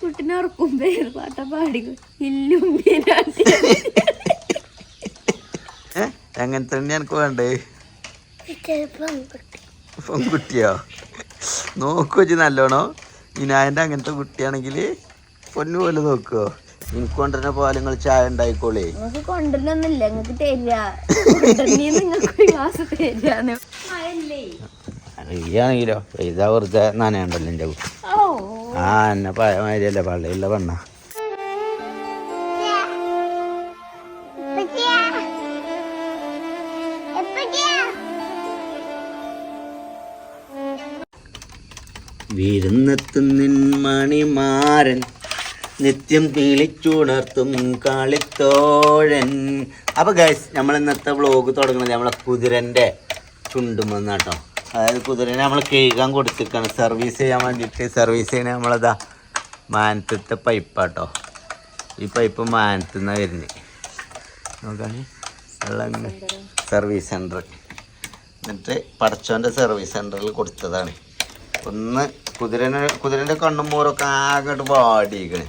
കുട്ടിനെ ഉറക്കുമ്പേ പാട്ട പാടി. തന്നെ എനിക്ക് വേണ്ടേ? പെൺകുട്ടിയോ? നോക്കോ ഇജ്ജ് നല്ലോണോ. ഇനായന്റെ അങ്ങനത്തെ കുട്ടിയാണെങ്കിൽ പൊന്നു പോലെ നോക്കുവോ എനിക്ക് കൊണ്ടുവരുന്ന പോലെ നിങ്ങൾ ചായ ഉണ്ടായിക്കോളേ. നിങ്ങൾക്ക് കൊണ്ടുവരണമെന്നില്ല നിങ്ങൾക്ക് തരിക. കൊണ്ടുവരണേ നിങ്ങൾക്ക് ഒരു ഗ്ലാസ് അറിയാണെങ്കിലോ ഇതാ വെറുതെ നനയുണ്ടല്ലോ എന്റെ ആ എന്നെ പഴമാതിരിയല്ലേ പള്ളിയുള്ള പെണ്ണ. വിരുന്നെത്തുന്നിൻ മണിമാരൻ നിത്യം വിളിച്ചുണർത്തും കാളിത്തോഴൻ. അപ്പോൾ ഗൈസ് നമ്മൾ ഇന്നത്തെ വ്ളോഗ് തുടങ്ങുന്നത് നമ്മളെ കുതിരന്റെ ചുണ്ടുമെന്നാട്ടോ. അതായത് കുതിരനെ നമ്മൾ കഴുകാൻ കൊടുത്തിരിക്കുകയാണ് സർവീസ് ചെയ്യാൻ വേണ്ടിയിട്ട്. സർവീസ് ചെയ്യണ നമ്മളതാ മാനത്തത്തെ പൈപ്പാട്ടോ. ഈ പൈപ്പ് മാനത്തുനിന്ന് വരുന്നത് നോക്കാണ്. വെള്ളം സർവീസ് സെന്റർ എന്നിട്ട് പടച്ചോന്റെ സർവീസ് സെന്ററിൽ കൊടുത്തതാണ്. ഒന്ന് കുതിരനെ കുതിരന്റെ കണ്ണും മൂറൊക്കെ ആകട്ട് വാടിയിക്കണ്.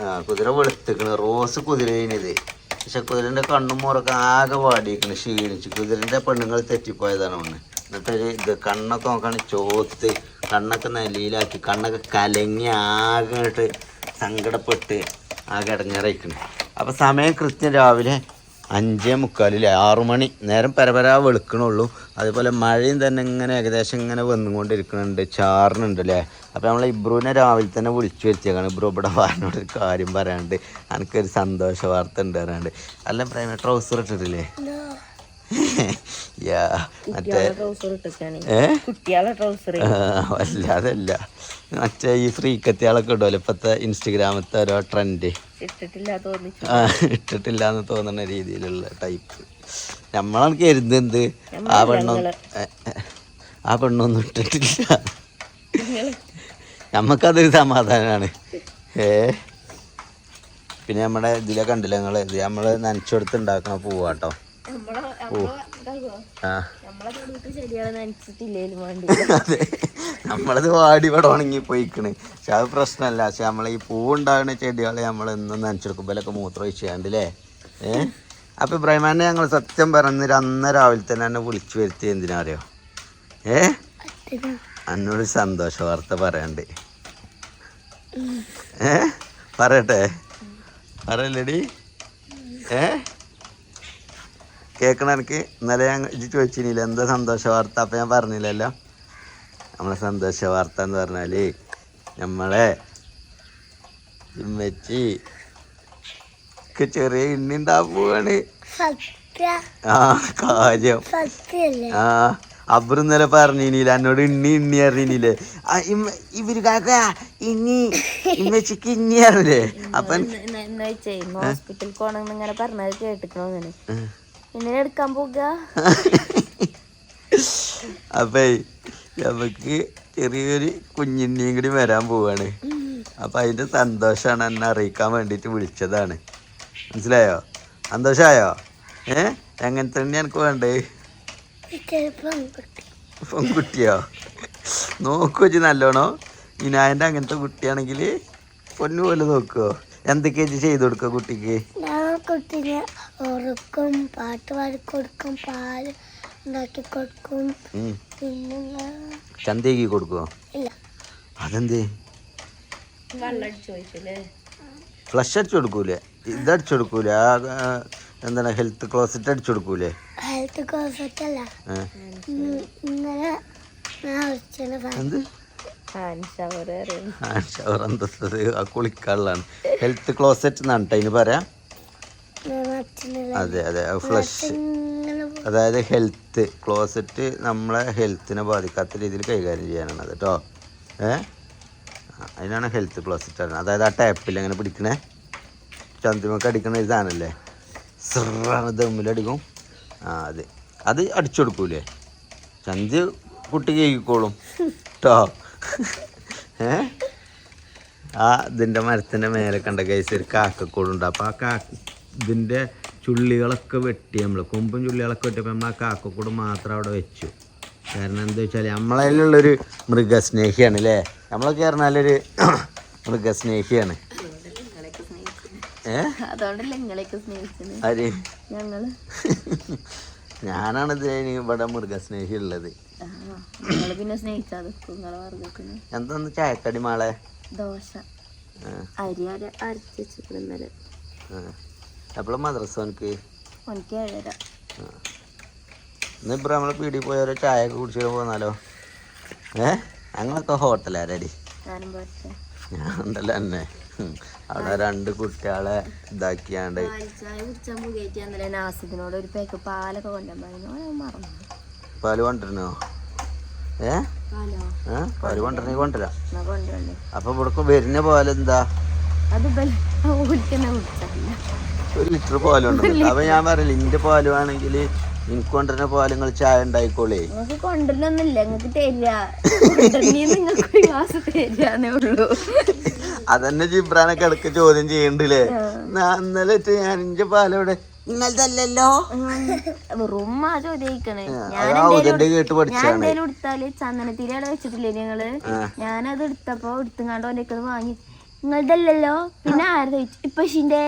ആ കുതിര വെളുത്തിക്കണ്. റോസ് കുതിരയിനിത് പക്ഷെ കുതിരന്റെ കണ്ണും മുറക്കം ആകെ വാടിയിക്കണ് ക്ഷീണിച്ച്. കുതിരന്റെ പെണ്ണുങ്ങൾ തെറ്റിപ്പോയതാണ് ഒന്ന് എന്നിട്ട് ഇത് കണ്ണൊക്കെ നോക്കാണ് ചോത്ത് കണ്ണൊക്കെ നെല്ലിയിലാക്കി കണ്ണൊക്കെ കലങ്ങി ആകെ ഇങ്ങോട്ട് സങ്കടപ്പെട്ട് ആകെ ഇടങ്ങേറയിക്കണ്. അപ്പോൾ സമയം കൃത്യം രാവിലെ അഞ്ചേ മുക്കാലില്ലേ ആറു മണി. നേരം പരപരാ വെളുക്കണുള്ളൂ. അതുപോലെ മഴയും തന്നെ ഇങ്ങനെ ഏകദേശം ഇങ്ങനെ വന്നുകൊണ്ടിരിക്കുന്നുണ്ട് ചാറിനുണ്ട് അല്ലേ? അപ്പോൾ നമ്മൾ ഇബ്രുവിനെ രാവിലെ തന്നെ വിളിച്ചു വരുത്തിയേക്കാണ്. ഇബ്രു ഇവിടെ വാറിനോട് ഒരു കാര്യം പറയാണ്ട് എനിക്കൊരു സന്തോഷ വാർത്ത ഉണ്ട് പറയാണ്ട് അല്ല പ്രേമ ട്രൗസർ ഇട്ടിട്ടില്ലേ? യാ മറ്റേ അല്ലാതല്ല മറ്റേ ഈ ഫ്രീക്കത്തിയാളൊക്കെ ഇടുമല്ലോ ഇപ്പോഴത്തെ ഇൻസ്റ്റഗ്രാമത്തെ ഓരോ ട്രെൻഡ് ഇട്ടിട്ടില്ല എന്ന് തോന്നുന്ന രീതിയിലുള്ള ടൈപ്പ് നമ്മളെ കരുതുന്നത്. ആ പെണ്ണൊന്നും ആ പെണ്ണൊന്നും ഇട്ടിട്ടില്ല. നമുക്കതൊരു സമാധാനമാണ് ഏ? പിന്നെ നമ്മുടെ ഇതിലെ കണ്ടില്ല നിങ്ങൾ ഇത് നമ്മൾ നനച്ചെടുത്ത് ഉണ്ടാക്കണ പൂവാട്ടോ. നമ്മളത് വാടി ഇവിടെ ഉണങ്ങി പോയിക്കണ് പക്ഷെ അത് പ്രശ്നമല്ല പക്ഷെ നമ്മൾ ഈ പൂവുണ്ടാകുന്ന ചെടികളെ നമ്മൾ എന്നും നനച്ചെടുക്കുമ്പോഴൊക്കെ മൂത്രം ഒഴിച്ചാണ്ട് അല്ലേ ഏ? അപ്പൊ ഇബ്രാഹിമാനെ ഞങ്ങൾ സത്യം പറഞ്ഞിട്ട് അന്ന് രാവിലെ തന്നെ എന്നെ വിളിച്ചു വരുത്തി എന്തിനാ അറിയോ? ഏ? എന്നോട് സന്തോഷ വാർത്ത പറയണ്ട്. ഏ? പറയട്ടെ. പറയല്ലേടി. ഏ? കേൾക്കണ എനിക്ക് ഇന്നലെ ഞാൻ ചോദിച്ചില്ല എന്താ സന്തോഷ വാർത്ത? അപ്പം ഞാൻ പറഞ്ഞില്ലല്ലോ. നമ്മളെ സന്തോഷ വാർത്ത എന്ന് പറഞ്ഞാൽ നമ്മളെ ഉമ്മച്ചി ചെറിയ ഇണ്ണി ഉണ്ടാവുകയാണ് ആ കാര്യം. ആ. അബ്രു ഇന്നലെ പറഞ്ഞില്ല എന്നോട് ഇണ്ണി ഇണ്ണി അറിഞ്ഞില്ലേ ഇവർ കാക്ക ഇണ്ണി ഇമ്മച്ചിക്ക് ഇണ്ണി അറിയില്ലേ അപ്പൊ ഹോസ്പിറ്റലിൽ പോണെന്ന് ഇങ്ങനെ പറഞ്ഞത് കേട്ടിക്കണോ എടുക്കാൻ പോകുക അപ്പേ നമുക്ക് ചെറിയൊരു കുഞ്ഞിണ്ണിയും കൂടി വരാൻ പോവാണ്. അപ്പൊ അതിന്റെ സന്തോഷമാണ് എന്നെ അറിയിക്കാൻ വേണ്ടിയിട്ട് വിളിച്ചതാണ്. മനസ്സിലായോ? സന്തോഷമായോ ഏ? എങ്ങനത്തെ തന്നെ എനിക്ക് വേണ്ടേ പെൺകുട്ടിയോ? നോക്കുവോ വെച്ച് നല്ലോണോ. ഇനായന്റെ അങ്ങനത്തെ കുട്ടിയാണെങ്കിൽ പൊന്നു പോലെ നോക്കുവോ എന്തൊക്കെയാ ചേച്ചി ചെയ്ത് കൊടുക്കുക കുട്ടിക്ക്? കുട്ടീനെ ഉറക്കും പാട്ട് പാടി കൊടുക്കും പാൽ ഉണ്ടാക്കി കൊടുക്കും. ഉം. പിന്നെ ചന്തയ്ക്ക് കൊടുക്കുവോ? ഇല്ല. അതെന്തേ? ഫ്ലഷ് അടിച്ചു കൊടുക്കൂലേ? ഇതടിച്ചു കൊടുക്കൂലേ? എന്താണ് ഹെൽത്ത് ക്ലോസറ്റ് അടിച്ചു കൊടുക്കൂലേ? ഹെൽത്ത് കോഴ്സൊക്കെ അല്ല ഏ? ഇന്ന് ഇന്നലെ എന്ത്? ഹാൻഡ് ഷവർ എന്തത്? ആ കുളിക്കാനുള്ളതാണ്. ഹെൽത്ത് ക്ലോസറ്റ് എന്നാണ് കേട്ടോ അതിന് പറയാം. അതെ അതെ ഫ്ലഷ്. അതായത് ഹെൽത്ത് ക്ലോസറ്റ് നമ്മളെ ഹെൽത്തിനെ ബാധിക്കാത്ത രീതിയിൽ കൈകാര്യം ചെയ്യാനാണ് അത് കേട്ടോ ഏ? അതിനാണ് ഹെൽത്ത് ക്ലോസറ്റ് പറയുന്നത് അതായത് ആ ടാപ്പിൽ അങ്ങനെ പിടിക്കണേ? ചന്തിമൊക്കെ അടിക്കണ ഒരു സാധനമല്ലേ സിറാണ് ദമ്മിലടിക്കും. ആ അത്. അത് അടിച്ചു കൊടുക്കൂലേ? ചന്തി കുട്ടി കേൾക്കോളും കേട്ടോ ഏ? ആ ഇതിന്റെ മരത്തിന്റെ മേലെ കണ്ട കൈസ് ഒരു കാക്കക്കോളുണ്ട്. അപ്പോൾ ആ കാക്ക ഇതിന്റെ ചുള്ളികളൊക്കെ വെട്ടി നമ്മൾ കൊമ്പും ചുള്ളികളൊക്കെ വെട്ടിയപ്പോൾ നമ്മൾ ആ കാക്കക്കൂട് മാത്രം അവിടെ വെച്ചു. കാരണം എന്താ വെച്ചാൽ നമ്മളതിലുള്ളൊരു മൃഗസ്നേഹിയാണ് അല്ലേ നമ്മളൊക്കെ പറഞ്ഞാലൊരു മൃഗസ്നേഹിയാണ്. അതുകൊണ്ടല്ലേ നിങ്ങളെയൊക്കെ സ്നേഹിച്ചത്. ആര്? ഞങ്ങൾ. ഞാനാണ് ഇതിന് ഇവിടെ മൃഗസ്നേഹി ഉള്ളത് പിന്നെ എന്താന്ന് ചായക്കടി മാളെ? ദോശ. ആ, അരി അര അരച്ച് വെച്ചിട്ടുണ്ട് ഇന്നലെ. ആ. എപ്പോഴും മദ്രസ എനിക്ക് എനിക്ക് ഏഴര. ഇന്ന് ഇപ്പം നമ്മളെ പീടി പോയാലോ ചായ ഒക്കെ കുടിച്ചിട്ട് പോന്നാലോ? ഏ? ഞങ്ങളൊക്കെ ഹോട്ടലാരടി? ഞാനും പോരട്ടെ. അവിടെ രണ്ട് കുട്ടികളെ ഇതാക്കിയാണ്ട് നാസിദിനോട് ഒരു പേക്ക് പാലൊക്കെ മറന്നു. പാൽ കൊണ്ടിരുന്നോ ഏ? പാലോ? കൊണ്ടിരുന്ന കൊണ്ടുവരാം. അപ്പൊ ഇവിടക്ക് വരുന്ന പോലെ എന്താ? ഒരു ലിറ്റർ പാലുണ്ട് അപ്പൊ ഞാൻ പറയില്ല ഇന്റെ പാൽ വേണമെങ്കിൽ എനിക്ക് കൊണ്ടുവരുന്ന പാൽ നിങ്ങൾ ചായ ഉണ്ടായിക്കോളേ. കൊണ്ടുവരണമെന്നില്ല. നിങ്ങൾക്ക് തരിക. നിങ്ങൾക്ക് ഗ്ലാസ് ഉള്ളൂ. അതന്നെ ജിബ്രാനൊക്കെ ഇടയ്ക്ക് ചോദ്യം ചെയ്യണ്ടില്ലേ? ഇന്നലെ ഞാൻ ഇഞ്ച അല്ലല്ലോ വെറും ആ ചോദിക്കണേ. ഞാൻ എടുത്താൽ ചന്ദനത്തിരി അവിടെ വെച്ചിട്ടില്ലേ ഞങ്ങൾ ഞാനത് എടുത്തപ്പോ എടുത്തുങ്ങാണ്ട് ഓനൊക്കെ വാങ്ങി. നിങ്ങളതല്ലോ പിന്നെ ആര് ചോദിച്ചു ഇപ്പച്ചിന്റെ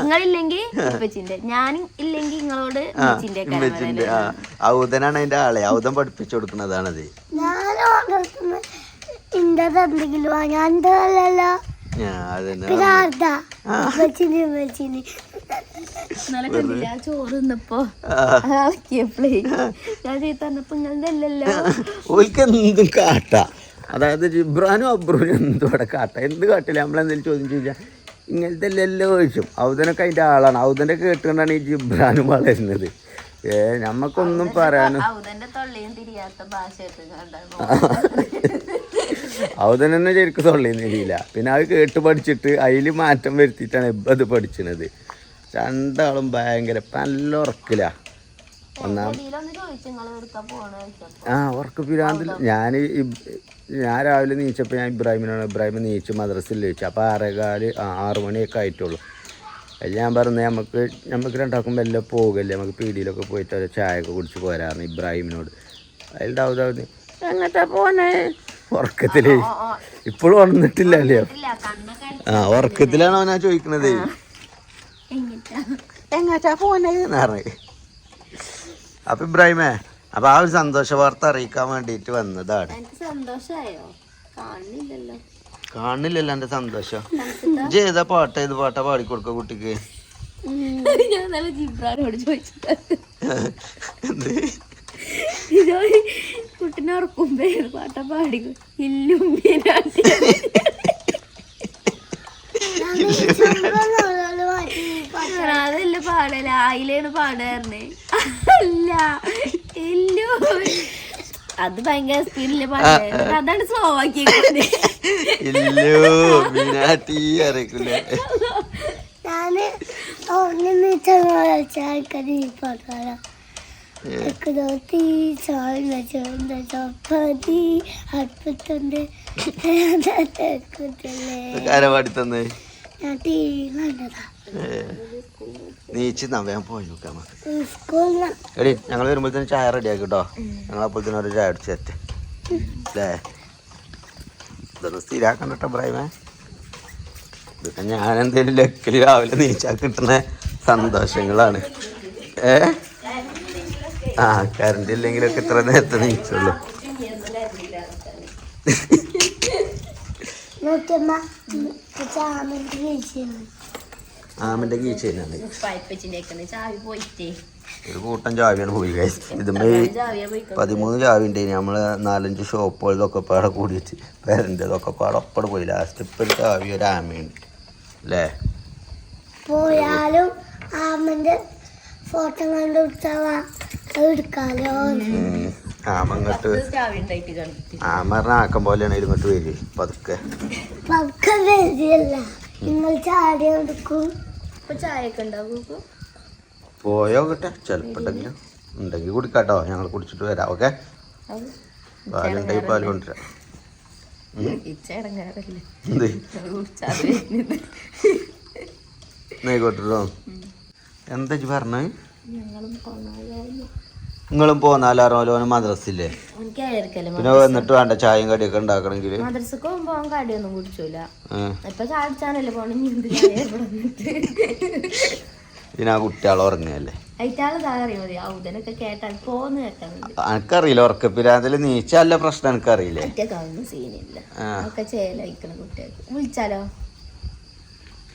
നിങ്ങളില്ലെങ്കിൽ ഇപ്പച്ചിന്റെ ഞാൻ ഇല്ലെങ്കിൽ നിങ്ങളോട് ഇപ്പച്ചിന്റെ ഔദനാണ് അതിന്റെ ആളെ. ഔതം പഠിപ്പിച്ചു കൊടുക്കുന്നതാണത്. ഞാൻ എന്തെങ്കിലും ഞാൻ എന്തല്ലോ കാട്ടാ. അതായത് ജിബ്രാനും അബ്രൂനും എന്തും അവിടെ കാട്ട. എന്ത് കാട്ടില്ല? നമ്മളെന്തെങ്കിലും ചോദ്യം ചോദിച്ചാൽ ഇങ്ങനത്തെ എല്ലാം ചോദിച്ചും. ഔദനൊക്കെ അതിന്റെ ആളാണ്. ഔദന്റെ കേട്ടുകൊണ്ടാണ് ഈ ജിബ്രാനും വളരുന്നത്. ഏ നമ്മക്കൊന്നും പറയാനും? തൊള്ളിയും തിരിയാത്ത ഭാഷ കണ്ടാണ് ശരിക്കും തന്നെ ശരിക്കും തൊള്ളിന്നില്ല പിന്നെ അത് കേട്ട് പഠിച്ചിട്ട് അതിൽ മാറ്റം വരുത്തിയിട്ടാണ് ഇപ്പം അത് പഠിച്ചത് രണ്ടാളും ഭയങ്കര നല്ല ഉറക്കില്ല ഒന്നാം ആ ഉറക്ക പിരാന്തിൽ ഞാൻ ഞാൻ രാവിലെ നീച്ചപ്പോൾ ഞാൻ ഇബ്രാഹിമിനാണ് ഇബ്രാഹിം നീച്ച് മദ്രസയിൽ ചോദിച്ചു അപ്പോൾ ആറേകാൽ ആറ് മണിയൊക്കെ ആയിട്ടുള്ളൂ. അതിൽ ഞാൻ പറഞ്ഞു നമുക്ക് നമുക്ക് രണ്ടാക്കും വല്ല പോകല്ലേ? നമുക്ക് പീടിയിലൊക്കെ പോയിട്ട് ചായ ഒക്കെ കുടിച്ച് പോരാറുണ്ട് ഇബ്രാഹിമിനോട്. അതിൽ ഡൗ ഡൗ എങ്ങനത്തെ പോണേ? ഉറക്കത്തിൽ. ഇപ്പോഴും ഉണർന്നിട്ടില്ലല്ലോ ആ ഉറക്കത്തിലാണ് അവനാ ചോദിക്കണത്? എങ്ങാച്ചാ അപ്പൊ ഇബ്രാഹിമേ അപ്പൊ ആ ഒരു സന്തോഷ വാർത്ത അറിയിക്കാൻ വേണ്ടിട്ട് വന്നതാണ്. കാണില്ലല്ലോ എന്റെ സന്തോഷം. ഇജ്ജ് ഏതാ പാട്ട്? ഏത് പാട്ടാ പാടിക്കൊടുക്ക കുട്ടിക്ക്? ഞാൻ ജിബ്രാനോട് ചോദിച്ചിട്ട്. എന്ത്? ഉറക്കുമ്പോ ഏത് പാട്ടാ പാടി ഇല്ലും മീനാട്ടി അതല്ല പാടല. ആയിലാണ് പാടാറുണ്ട് അല്ല ഇല്ലു. അത് ഭയങ്കര സ്പീഡിൽ പാടായിരുന്നു അതാണ് സ്ലോ ആക്കിയത് ഞാൻ ഒന്നും ചായക്കറി പാട്ടാ തീ ചോല ചോണ്ട ചപ്പാത്തി അടുപ്പത്തുണ്ട് ആരാ പാടി തന്നെ ഞാൻ ടീ വി കണ്ടതാ നീച്ച് നവയാൻ പോയി നോക്കാം എടി ഞങ്ങൾ വരുമ്പോഴത്തേന് ചായ റെഡി ആക്കി കേട്ടോ ഞങ്ങൾ അപ്പോഴത്തേനും ഒരു ചായ അടിച്ച് തരത്തെ അല്ലേ ഇതൊന്ന് സ്ഥിരാക്കണ്ട കേട്ടോ ഇബ്രാഹിമേ ഇതൊക്കെ ഞാൻ എന്തെങ്കിലും ലക്കിൽ രാവിലെ നീച്ചാൽ കിട്ടുന്ന സന്തോഷങ്ങളാണ്. ഏ? ആ കറണ്ട് ഇല്ലെങ്കിലൊക്കെ ഇത്ര നേരത്തെ നീച്ചുള്ളൂ ആമന്റെ ചാവി പോയിട്ടേ. ഒരു കൂട്ടം ചാവിയാണ് പോയി ഇതുമ്പോ പതിമൂന്ന് ചാവിന്റെ നമ്മൾ നാലഞ്ച് ഷോപ്പുകളിലൊക്കെ പാടെ കൂടിയിട്ട് പേരന്റെതൊക്കെ പാടെ ഒപ്പടെ പോയി. ലാസ്റ്റ് ഇപ്പൊ ഒരു ചാവി ഒരു ആമയുണ്ട്. അല്ലേ? പോയാലും ആമന്റെ ഫോട്ടോ കണ്ടു. ആമ ഇങ്ങോട്ട് ആമ പറഞ്ഞ ആക്കം പോലെയാണ് ഇരുന്നിട്ട് വരി പതുക്കെ. പതുക്കെ പക്ക വരില്ല നിങ്ങൾ ചാടി കൊടുക്കും ഇപ്പൊ ചായ ഒക്കെ ഉണ്ടാവും പോയോ കിട്ടെ ചെലപ്പോ ഉണ്ടെങ്കിലും. ഉണ്ടെങ്കിൽ കുടിക്കാട്ടോ. ഞങ്ങൾ കുടിച്ചിട്ട് വരാം ഓക്കെ? പാലുണ്ടെങ്കിൽ പാൽ കൊണ്ടുവരാം. നെയ്ക്കോട്ടോ എന്താ? ഇജ്ജ് പറഞ്ഞത്? ഞങ്ങളും നിങ്ങളും പോന്നാലാറോ ഓന് മദ്രസില്ലേ? പിന്നെ വന്നിട്ട് വേണ്ട ചായയും കടിയൊക്കെ ഉണ്ടാക്കണമെങ്കിൽ മദ്രസക്ക് പോകുമ്പോ അവൻ കടിയൊന്നും കുടിച്ചൂല. ഇപ്പൊ ചായ പിന്നെ ആ കുട്ടികൾ ഉറങ്ങുകയല്ലേ? എനിക്കറിയില്ല ഉറക്കപ്പിരാതിൽ നീച്ചല്ല പ്രശ്നം എനിക്കറിയില്ലേ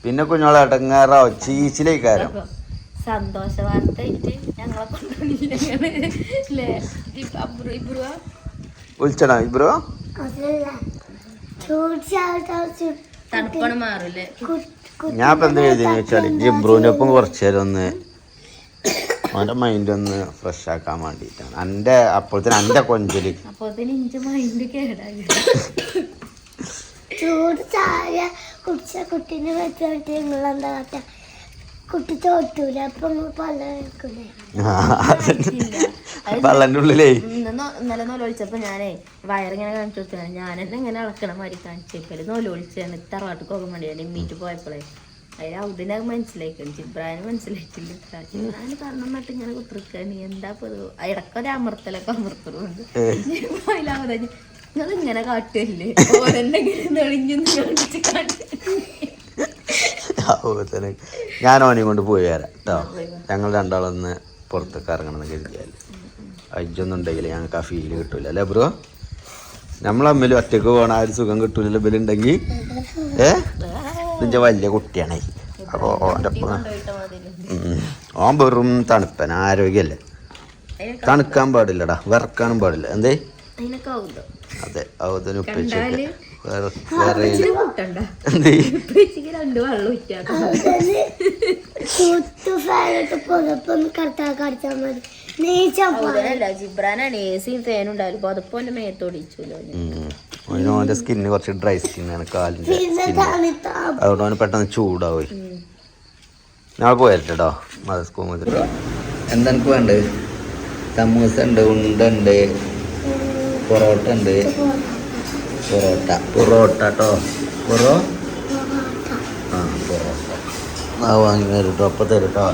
പിന്നെ കുഞ്ഞോളേട്ടങ്ങാറോ ചീച്ചിലേക്കാരോ. സന്തോഷ വാർത്തയായിട്ട് ഞങ്ങളെ ഇബ്രുവ? വിളിച്ചണോ ഇബ്രോ. തണുപ്പണ് മാറൂലേ ഞാൻ ഇപ്പൊ എന്താ എഴുതിയെന്ന് വെച്ചാൽ ജിബ്രുവിന്റെ ഒപ്പം കുറച്ച് നേരം ഒന്ന് അവന്റെ മൈൻഡ് ഒന്ന് ഫ്രഷ് ആക്കാൻ വേണ്ടിയിട്ടാണ്. എന്റെ അപ്പോഴത്തേന് എന്റെ കൊഞ്ചൽ. അപ്പൊ അതിന് ഇഞ്ച് മൈൻഡ് കേടായി ചൂട് ചായ കുടിച്ച കുട്ടീനെ വെച്ചിട്ട് നിങ്ങൾ എന്താ കാട്ട തോറ്റൂല അപ്പൊ പല വെക്കൂലേ പള്ളന്റെ ഉള്ളിലേ ഇന്നലെ നോലൊളിച്ചപ്പോ ഞാനേ വയറിങ്ങനെ കാണിച്ചു കൊടുത്താണ് ഞാൻ എന്നെ ഇങ്ങനെ അളക്കണ മാതിരി കാണിച്ചേക്കൽ നോലൊളിച്ചാണ് തറവാട്ട് പോകാൻ വേണ്ടിയാണ് മീറ്റ് പോയപ്പോഴേ അതിന് ഔദിനെ മനസ്സിലാക്കണം ജിബ്രാന് മനസ്സിലായിട്ടില്ല ഞാൻ പറഞ്ഞു നട്ട് ഇങ്ങനെ കുത്തിരിക്ക നീ എന്താ? ഇടക്കൊരു അമർത്തലൊക്കെ അമർത്തലുണ്ട് നിങ്ങൾ ഇങ്ങനെ കാട്ടുകയല്ലേ? ഓരെന്തെങ്കിലും നെളിഞ്ഞു കാണിച്ച് കാട്ടി അപ്പോഴത്തേന് ഞാൻ ഓനെയും കൊണ്ട് പോയി വരാം കേട്ടോ. ഞങ്ങൾ രണ്ടാളൊന്ന് പുറത്തേക്ക് ഇറങ്ങണം എന്ന് കരുതിയാൽ അജ്ജൊന്നും ഉണ്ടെങ്കിൽ ഞങ്ങൾക്ക് ആ ഫീൽ കിട്ടൂല. അല്ലേ ബ്രോ? നമ്മൾ തമ്മിൽ ഒറ്റയ്ക്ക് പോകണ ആ ഒരു സുഖം കിട്ടൂലല്ലോ ഇവരുണ്ടെങ്കിൽ ഏ? നിന്റെ വലിയ കുട്ടിയാണേ. അപ്പോൾ ഓന്റെ. ഓൻ വെറും തണുപ്പൻ ആരോഗ്യമല്ലേ തണുക്കാൻ പാടില്ലടാ വിറക്കാനും പാടില്ല. എന്തേ? അതെ അവതിന് ഓന്റെ സ്കിന്ന് കുറച്ച് ഡ്രൈ സ്കിന്നാണ് തണുത്താ അതുകൊണ്ട് അവന് പെട്ടെന്ന് ചൂടാവും. ഞാൻ പോയല്ലോ മത സ്കൂൾ മുതൽ എന്താ എനിക്ക് വേണ്ടത്? സമൂസ ഉണ്ട് ഉണ്ട ഉണ്ട് പൊറോട്ട ഉണ്ട്. പൊറോട്ട. പൊറോട്ട കേട്ടോ പൊറോ? ആ പൊറോട്ട. ആ വാങ്ങി തരും കേട്ടോ അപ്പം തരും കേട്ടോ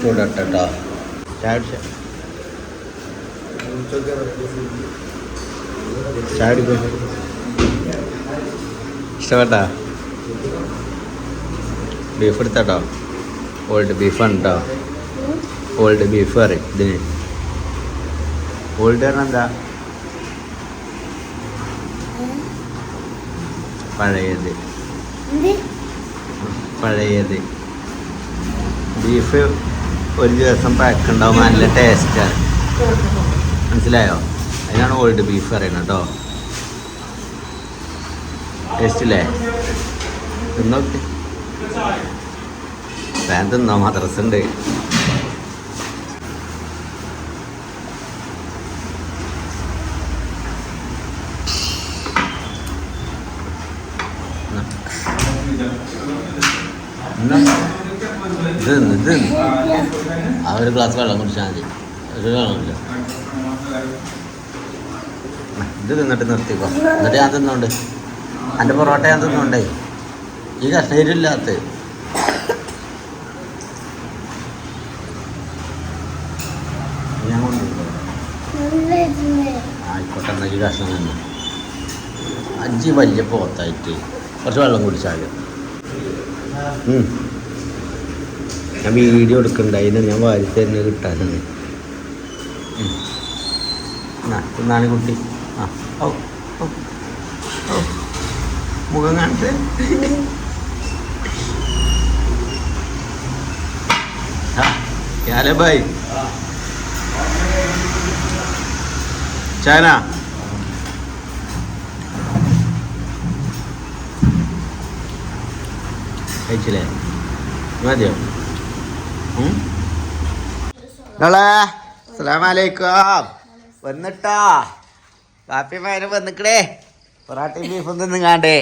ചൂടട്ടെ കേട്ടോ ചാടിച്ച ചാടി ഇഷ്ടപ്പെട്ടാ? ബീഫ് എടുത്താട്ടോ ഓൾഡ് ബീഫാണ് കേട്ടോ ഓൾഡ് ബീഫ് പറയും ഇതിന്. ഓൾഡ് പറഞ്ഞാൽ എന്താ? പഴയത്. പഴയത്. ബീഫ് ഒരു ദിവസം പഴക്കുണ്ടാവും നല്ല ടേസ്റ്റാണ് മനസ്സിലായോ? അതിനാണ് ഓൾഡ് ബീഫ് പറയുന്നത് കേട്ടോ. ടേസ്റ്റില്ലേ തിന്നോക്കെ. വേണ്ട തിന്നോ മദ്രസ ഇത് ഇത്. ആ ഒരു ഗ്ലാസ് വെള്ളം കുടിച്ചാൽ മതി. ഒരു വെള്ളമില്ല ഇത് തിന്നിട്ട് നിർത്തിക്കോ എന്നിട്ട് ഞാൻ തിന്നോണ്ട്. എന്റെ പൊറോട്ട ഞാൻ തിന്നോണ്ടേ. ഈ കശ്മീരില്ലാത്ത ഞാൻ. ആയിക്കോട്ടെ എന്നാൽ ഈ കഷ്ണം തന്നെ. അഞ്ച് വലിയ പോത്തായിട്ട് കുറച്ച് വെള്ളം കുടിച്ചാൽ. ഞാൻ വീഡിയോ എടുക്കണ്ടായിരുന്നു ഞാൻ വാരി തന്നെ കിട്ടാനാണ്. എന്നാണ് കുട്ടി. ആ ഓ മുഖം കാണിച്ച് ആ ഭായ് ചാന കഴിച്ചില്ലേ? മതിയോ അസ്സലാമലൈക്കും. വന്നിട്ടോ? കാപ്പി മകനും വന്നിക്കടേ പൊറാട്ടയും ബീഫും തിന്നുങ്ങാണ്ടേ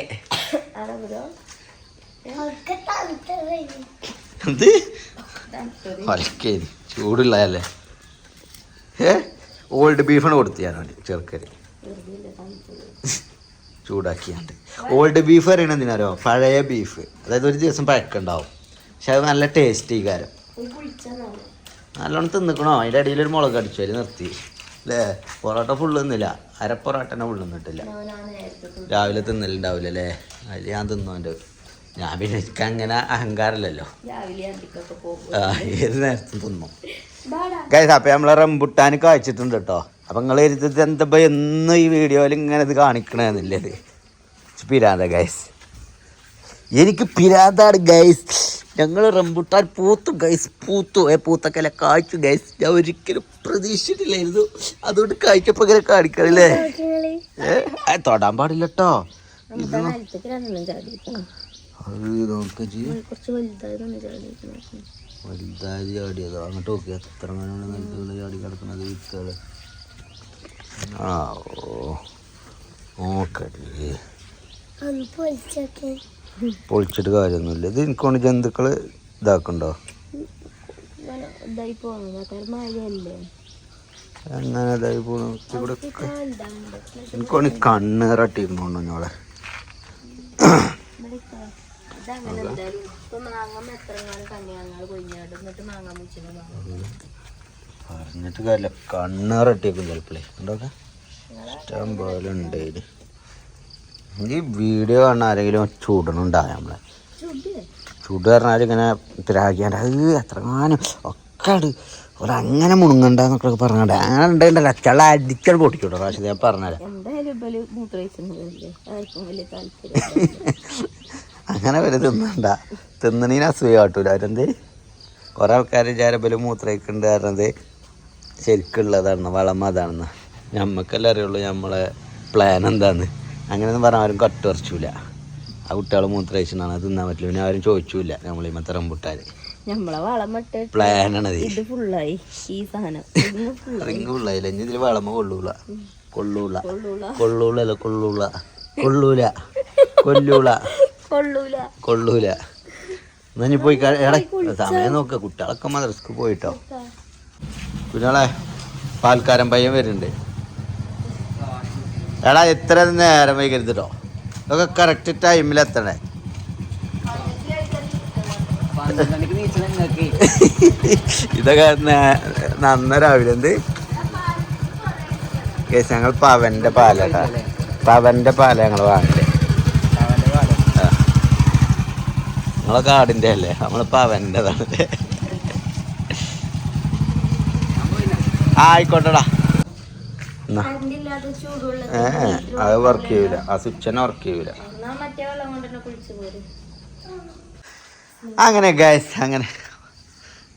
എന്ത്? ഒലക്കേരി ചൂടുള്ളതല്ലേ? ഏ? ഓൾഡ് ബീഫാണ് കൊടുത്തു ഞാൻ ചെറുക്കര് ചൂടാക്കിയാണ്ട്. ഓൾഡ് ബീഫ് പറയണ എന്തിനാരോ പഴയ ബീഫ് അതായത് ഒരു ദിവസം പഴക്കുണ്ടാവും. പക്ഷെ അത് നല്ല ടേസ്റ്റി കാരം. നല്ലോണം തിന്നിക്കണോ? അതിന്റെ ഇടയിൽ ഒരു മുളക് അടിച്ചു അതിൽ നിർത്തി. അല്ലേ പൊറോട്ട ഫുള്ള് തിന്നില്ല. അര പൊറോട്ടനെ ഫുള്ള് തിന്നിട്ടില്ല. രാവിലെ തിന്നലുണ്ടാവില്ല അല്ലേ അതിൽ ഞാൻ തിന്നുണ്ട് ഞാൻ പിന്നെ എനിക്ക് അങ്ങനെ അഹങ്കാരമല്ലല്ലോ ആ ഏത് നേരത്തും തിന്നും. ഗൈസ് അപ്പം നമ്മളെ റംബുട്ടാൻ കാഴ്ചിട്ടുണ്ട് കേട്ടോ അപ്പം നിങ്ങൾ എരുത്തത് എന്താ എന്നും ഈ വീഡിയോയിൽ ഇങ്ങനെ ഇത് കാണിക്കണമെന്നില്ലേ പിരാന്ത ഗൈസ് എനിക്ക് പിരാന്താണ് ഗൈസ് ഞങ്ങൾ റംബുട്ടാൻ പൂത്തു ഗൈസ് പൂത്തു. ഏ പൂത്തക്കല കാഴ്ചു ഗൈസ് ഞാൻ ഒരിക്കലും പ്രതീക്ഷിച്ചിട്ടില്ലായിരുന്നു. അതുകൊണ്ട് കാഴ്ചപ്പോ ഇങ്ങനെ കാണിക്കണല്ലേ? ഏ തൊടാൻ പാടില്ല കേട്ടോ വലുതായി ചാടിയതോ. അങ്ങോട്ട് നോക്കി എത്ര മണിയാണ് ചാടി കിടക്കുന്നത് വിത്തുകൾ ആ ഓ. നോക്കട്ടെ പൊളിച്ചിട്ട് കാര്യമൊന്നുമില്ല. ഇത് എനിക്കൊണ്ട് ജന്തുക്കൾ ഇതാക്കണ്ടോ അങ്ങനെ ഇതായി പോണു. ഇവിടെ വലുതാണ്ട് എനിക്കൊണ്ട് കണ്ണേറട്ടിരുന്നോണ്ടോ ഞങ്ങളെ പറഞ്ഞിട്ട് കാര്യമില്ല. കണ്ണേറട്ടിയേക്കും ചിലപ്പോഴേ ഉണ്ടോക്കെ ഇഷ്ടം പോലെ ഉണ്ട് ഇതിന് ഈ വീഡിയോ കാണുന്ന ആരെങ്കിലും ചൂടണുണ്ടാകും നമ്മളെ. ചൂട് പറഞ്ഞാൽ ഇങ്ങനെ പിരാഗിയാണ്ട് അത് എത്രങ്ങാനും ഒക്കെ ഉണ്ട് ഒരു അങ്ങനെ മുണുങ്ങണ്ടെന്നൊക്കെ പറഞ്ഞാണ്ട്. അങ്ങനെ ഉണ്ടല്ലോ അച്ചള അടിച്ചൾ പൊട്ടിച്ചോട്ടോ പക്ഷെ ഞാൻ താല്പര്യം അങ്ങനെ വരെ തിന്നണ്ട. തിന്നണീന് അസൂയ കാട്ടൂല. അവരെന്ത്? കുറേ ആൾക്കാർ വിചാരബൽ മൂത്രയ്ക്കുണ്ട് പറഞ്ഞത് ശരിക്കുള്ളതാണെന്ന് വളം അതാണെന്ന്. ഞമ്മക്കല്ലേ അറിയുള്ളൂ നമ്മളെ പ്ലാൻ എന്താന്ന്. അങ്ങനെയൊന്നും പറഞ്ഞാൽ ആരും കട്ട് കട്ടുറച്ചൂല ആ കുട്ടികൾ മൂത്രയിച്ചാണ് അത് തിന്നാൻ പറ്റില്ല. പിന്നെ ആരും ചോദിച്ചില്ല നമ്മളെ പ്ലാനാണത് ഇത് ഫുള്ളായി ഈ സാധനം. റിങ് ഇനി ഇതിൽ വളമ കൊള്ളൂല. കൊള്ളൂല. കൊള്ളൂല. കൊള്ളൂലല്ല കൊള്ളൂല. കൊള്ളൂല. കൊല്ലൂല. കൊള്ളൂല. കൊള്ളൂല. എന്നാ ഇനി പോയി ക- എടാ സമയം നോക്ക. കുട്ടികളൊക്കെ മദ്രസ്ക്ക് പോയിട്ടോ. കുഞ്ഞാളെ പാൽക്കാരൻ പയ്യൻ വരുന്നുണ്ട്. എടാ ഇത്ര നേരം വൈകരുതട്ടോ. ഇതൊക്കെ കറക്റ്റ് ടൈമിൽ എത്തണേ ഇതൊക്കെ നന്ന രാവിലെ എന്ത്? കേസ് ഞങ്ങൾ പവന്റെ പാലട്ടാ. പവന്റെ പാല ഞങ്ങൾ വാങ്ങില്ലേ. നമ്മളെ കാടിന്റെ അല്ലേ? നമ്മൾ പവന്റെതാണ്. ആ, ആയിക്കോട്ടെടാ എന്നാ കറണ്ടില്ലാതെ ചൂടുള്ളത് ഏ അത് വർക്ക് ചെയ്യൂല. ആ സ്വിച്ച് തന്നെ വർക്ക് ചെയ്യൂല അങ്ങനെ ഗായസ് അങ്ങനെ.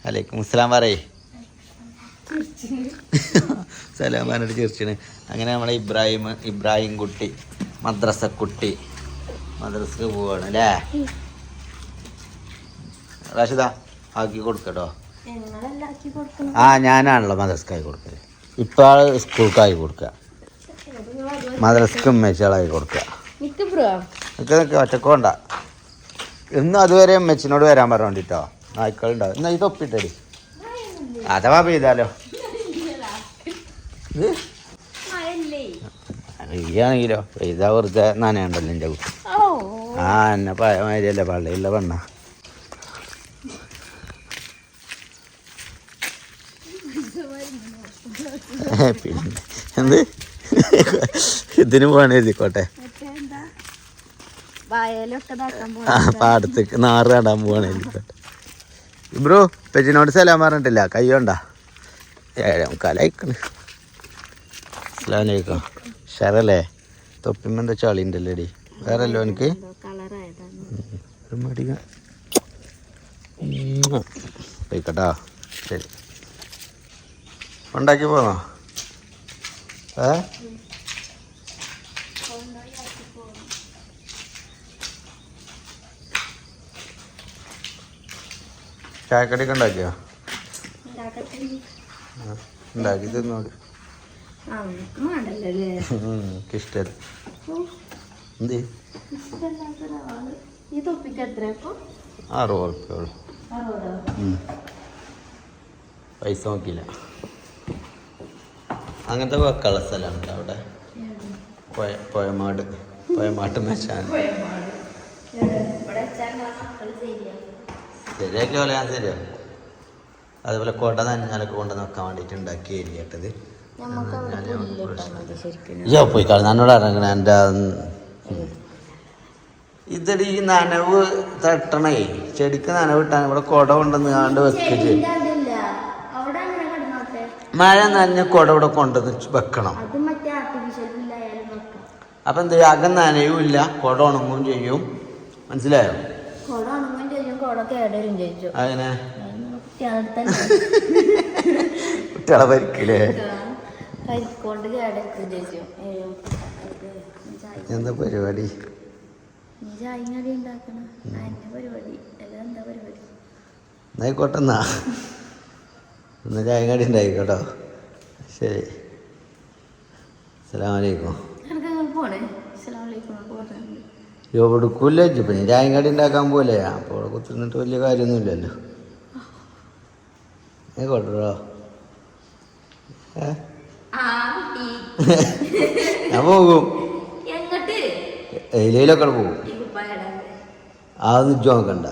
അലൈക്കും അസ്സലാം പറയേ. സലാം പറഞ്ഞിട്ട് ചിരിച്ചിന്. അങ്ങനെ നമ്മളെ ഇബ്രാഹിം ഇബ്രാഹിം കുട്ടി മദ്രസ കുട്ടി മദ്രസക്ക് പോവാണ് അല്ലേ? റാഷിദ ആക്കി കൊടുക്കട്ടോ. ആ ഞാനാണല്ലോ മദ്രസക്കായി കൊടുക്കൽ. ഇപ്പം ആൾ സ്കൂൾക്കായി കൊടുക്കുക മദ്രസക്ക് മെച്ചുകളായി കൊടുക്കുക. നിൽക്ക് ഒറ്റക്കോണ്ട. ഇന്ന് അതുവരെ മെച്ചിനോട് വരാൻ പറഞ്ഞോണ്ടിട്ടോ. നായ്ക്കളുണ്ടാവും എന്നാ ഇത് ഒപ്പിട്ടടി. അഥവാ പെയ്താലോ. അറിയാണെങ്കിലോ പെയ്താ വെറുതെ നനയുണ്ടല്ലോ എന്റെ കുട്ടി. ആ എന്നെ പഴമാരിയല്ലേ പള്ളിയില്ല പെണ്ണ. പിന്നെ എന്ത്? ഇതിന് പോകണ എഴുതിക്കോട്ടെ. ആ പാടത്തേക്ക് നാറ് നടാൻ പോവാണ് എഴുതിക്കോട്ടെ. ബ്രോ പെജിനോട് സലാം പറഞ്ഞിട്ടില്ല കയ്യോണ്ട? ഏഴാം കലയിക്കണ് അസ്ലാമലൈക്കും ഷറല്ലേ? തൊപ്പിമ്മ എന്താ ചളി ഉണ്ടല്ലോ ഡി വേറെ അല്ലോ എനിക്ക് പോയിക്കട്ടോ. ശരി. ഉണ്ടാക്കി പോന്നോ? ഏ? ചായക്കടിയൊക്കെ ഉണ്ടാക്കിയോ? ഉണ്ടാക്കി അല്ലേ ഇഷ്ടല്ല. എന്ത്? അറുപത് അറുപതോ പൈസ നോക്കിയില്ല. അങ്ങനത്തെ വെക്കാനുള്ള സ്ഥലമുണ്ട് അവിടെ. പോയ പോയമാട് പോയമാട്ട് മെച്ചാൻ ശരിയാക്കി പോലെ ഞാൻ ശരിയാ അതുപോലെ കൊട നനഞ്ഞാലൊക്കെ കൊണ്ട് നോക്കാൻ വേണ്ടിയിട്ട് ഉണ്ടാക്കി മതി ശരിക്കും. ഇയ്യോ പോയി കളി. നന്നോട് ഇറങ്ങണ എന്റെ ഇതടി ഈ നനവ് തട്ടണേ. ചെടിക്ക് നനവ് ഇട്ടാൻ ഇവിടെ കുട കൊണ്ടുവന്ന് കാണ്ട് വെക്കുക ചെയ്യും അതില്ല അവിടെ അങ്ങനെ കിടന്നോട്ടെ മഴ നനഞ്ഞ കുട ഇവിടെ കൊണ്ടുവന്ന് വെക്കണം. അപ്പം എന്ത്? അകം നനയും ഇല്ല കുട ഉണങ്ങും ചെയ്യും. മനസ്സിലായോ? അങ്ങനെ കുട്ടികളെ പരിക്കില്ലേ? എന്താ പരിപാടി? നീ ഒന്ന് ചായ കടി കേട്ടോ. ശരി. അസ്സലാമലൈക്കും എനിക്ക് അങ്ങനെ പോണേ? അസ്സലാമു അലൈക്കും. പോട്ടെ എടുക്കൂല ഇപ്പം നീ ചായ കടി ഉണ്ടാക്കാൻ പോലെ അപ്പോൾ അവിടെ കുത്തിരുന്നിട്ട് വലിയ കാര്യമൊന്നുമില്ലല്ലോ. ഏ കൊണ്ടോ ഞാൻ പോകും. എയിലയിലൊക്കെ പോകും. അതൊന്നും നോക്കണ്ട.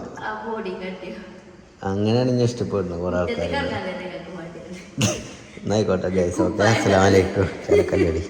അങ്ങനെയാണ് ഞാൻ ഇഷ്ടപ്പെടുന്നത് കുറേ ആൾക്കാർ എന്നായിക്കോട്ടെ ഗൈസ് ഓക്കെ അസ്സലാമലൈക്കും ചിലക്കല്ലടി